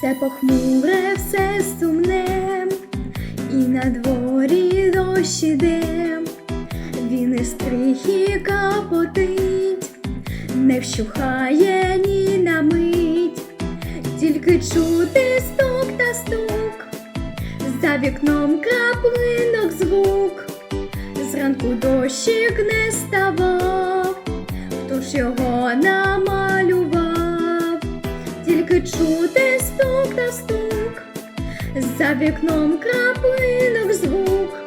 все похмуре, все сумне, і на дворі дощ іде, він із стрихи капотить, не вщухає ні на мить, тільки чути стук та стук, за вікном краплинок звук, зранку дощик не ставав, хто ж його намалював, за вікном краплинок звук,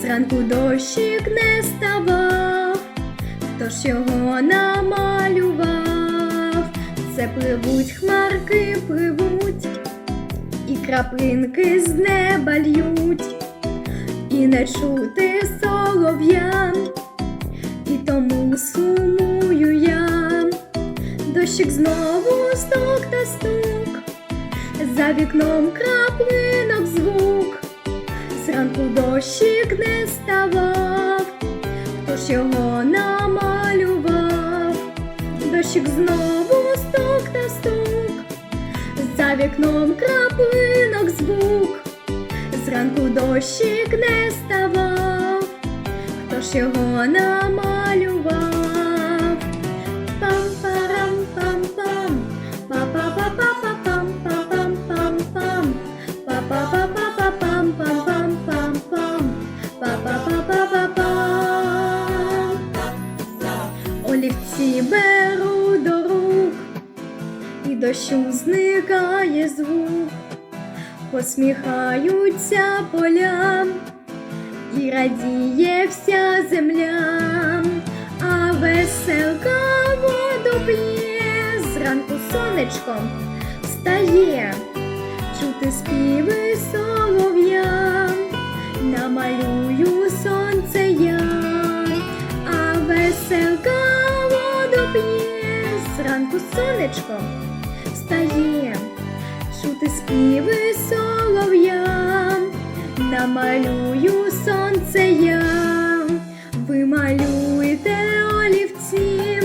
зранку дощик не ставав, хто ж його намалював, це пливуть хмарки, пливуть, і краплинки з неба льють, і не чути солов'я, і тому сумую я, дощик знову стук та стук, за вікном краплинок звук, зранку дощик не ставав, хто ж його намалював, дощик знову стук та стук, за вікном краплинок звук, зранку дощик не ставав, хто ж його намалював. І дощу зникає звук, посміхаються поля, і радіє вся земля, а веселка воду п'є, зранку сонечком встає, чути співи солов'я, намалюю сонце я, а веселка воду п'є, зранку сонечком встає, чути співи солов'я, намалюю сонце я, ви малюєте олівці,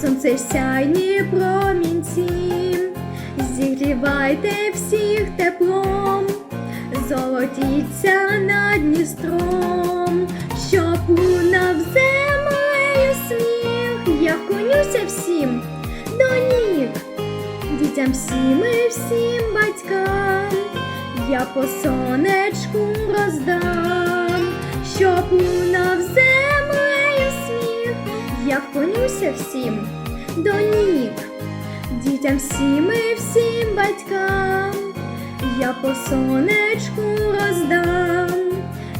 сонце сяйні промінці, зігрівайте всіх теплом, золотіться над Дністром, щоб лунав землею сміх, я вклонюся всім дітям всім і всім батькам, я по сонечку роздам, щоб лунав землею сміх, я вклонюся всім до ніг, дітям всім і всім батькам, я по сонечку роздам,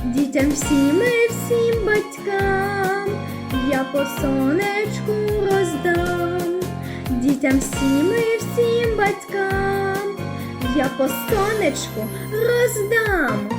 дітям всім і всім батькам, я по сонечку роздам, дітям всім і всім батькам, я по сонечку роздам.